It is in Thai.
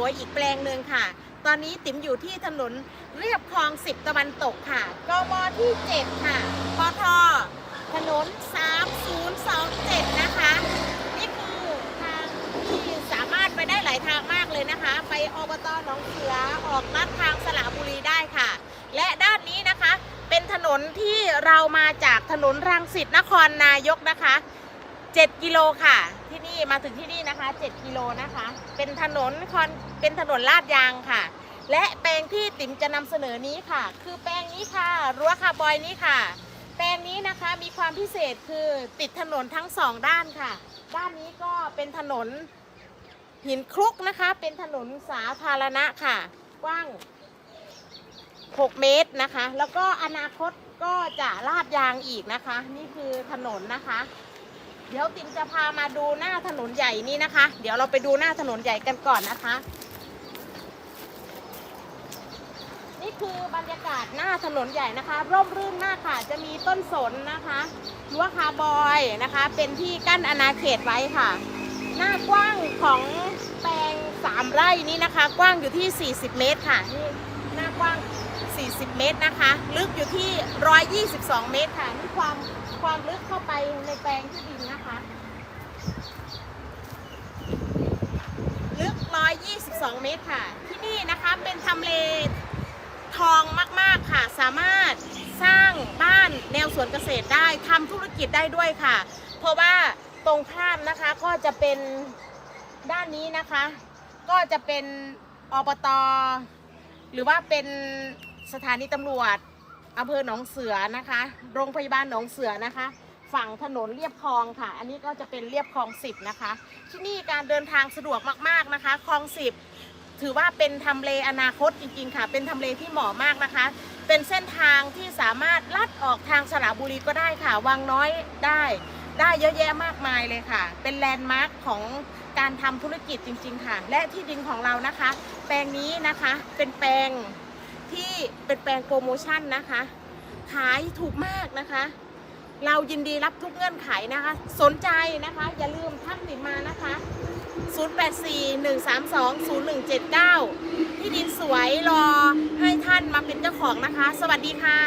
นอที่ดินสวยอีกแปลงหนึ่งค่ะ ตอนนี้ติ๋มอยู่ที่ถนนเรียบคลองสิบตะวันตกค่ะกมที่7ค่ะปทถนน 3027 นะคะ นี่คือทางที่สามารถไปได้หลายทางมากเลยนะคะ ไปอบตหนองเสือออกลัดทางสระบุรีได้ค่ะ และด้านนี้นะคะเป็นถนนที่เรามาจากถนนรังสิตนครนายกนะคะ 7 กิโลค่ะ ที่นี่มาถึงที่นี่นะคะ 7 กิโลนะคะ เป็นถนนคอนเป็นถนนลาดยางค่ะ และแปลงที่ติ๋มจะนำเสนอนี้ค่ะ คือแปลงนี้ค่ะ รั้วคาร์บอยนี้ค่ะ แปลงนี้นะคะมีความพิเศษคือติดถนนทั้งสองด้านค่ะ ด้านนี้ก็เป็นถนนหินคลุกนะคะ เป็นถนนสาธารณะค่ะ กว้าง 6 เมตรนะคะ แล้วก็อนาคตก็จะลาดยางอีกนะคะ นี่คือถนนนะคะ เดี๋ยวติมจะพามาดูหน้าถนนใหญ่นี้นะคะ เดี๋ยวเราไปดูหน้าถนนใหญ่กันก่อนนะคะ นี่คือบรรยากาศหน้าถนนใหญ่นะคะ ร่มรื่นมากค่ะ จะมีต้นสนนะคะรั้วคาร์บอยนะคะ เป็นที่กั้นอาณาเขตไว้ค่ะ หน้ากว้างของแปลงสามไร่นี้นะคะ กว้างอยู่ที่ 40 เมตรค่ะนี่หน้ากว้าง 40 เมตรนะคะ ลึกอยู่ที่ 122 เมตรค่ะนี่ความ ความลึกเข้าไปในแปลงที่ดินนะคะ ลึก 122 เมตรค่ะ ที่นี่นะคะเป็นทำเลทองมาก ๆ ค่ะ สามารถสร้างบ้านแนวสวนเกษตรได้ทำธุรกิจได้ด้วยค่ะ เพราะว่าตรงข้ามนะคะก็จะเป็นด้านนี้นะคะ ก็จะเป็นอบต หรือว่าเป็นสถานีตำรวจ อำเภอหนองเสือนะคะ โรงพยาบาลหนองเสือนะคะ ฝั่งถนนเรียบคลองค่ะ อันนี้ก็จะเป็นเรียบคลองสิบนะคะ ที่นี่การเดินทางสะดวกมากๆนะคะ คลองสิบถือว่าเป็นทำเลอนาคตจริงๆค่ะ เป็นทำเลที่เหมาะมากนะคะ เป็นเส้นทางที่สามารถลัดออกทางสระบุรีก็ได้ค่ะ วังน้อยได้ ได้เยอะแยะมากมายเลยค่ะ เป็นแลนด์มาร์คของการทำธุรกิจจริง ๆ ค่ะ และที่ดินของเรานะคะ แปลงนี้นะคะ เป็นแปลง ที่เป็นแปลงโปรโมชั่นนะคะ ขายถูกมากนะคะ เรายินดีรับทุกเงื่อนไขนะคะ สนใจนะคะ อย่าลืมทักติดมานะคะ 0841320179 ที่ดินสวยรอให้ท่านมาเป็นเจ้าของนะคะ สวัสดีค่ะ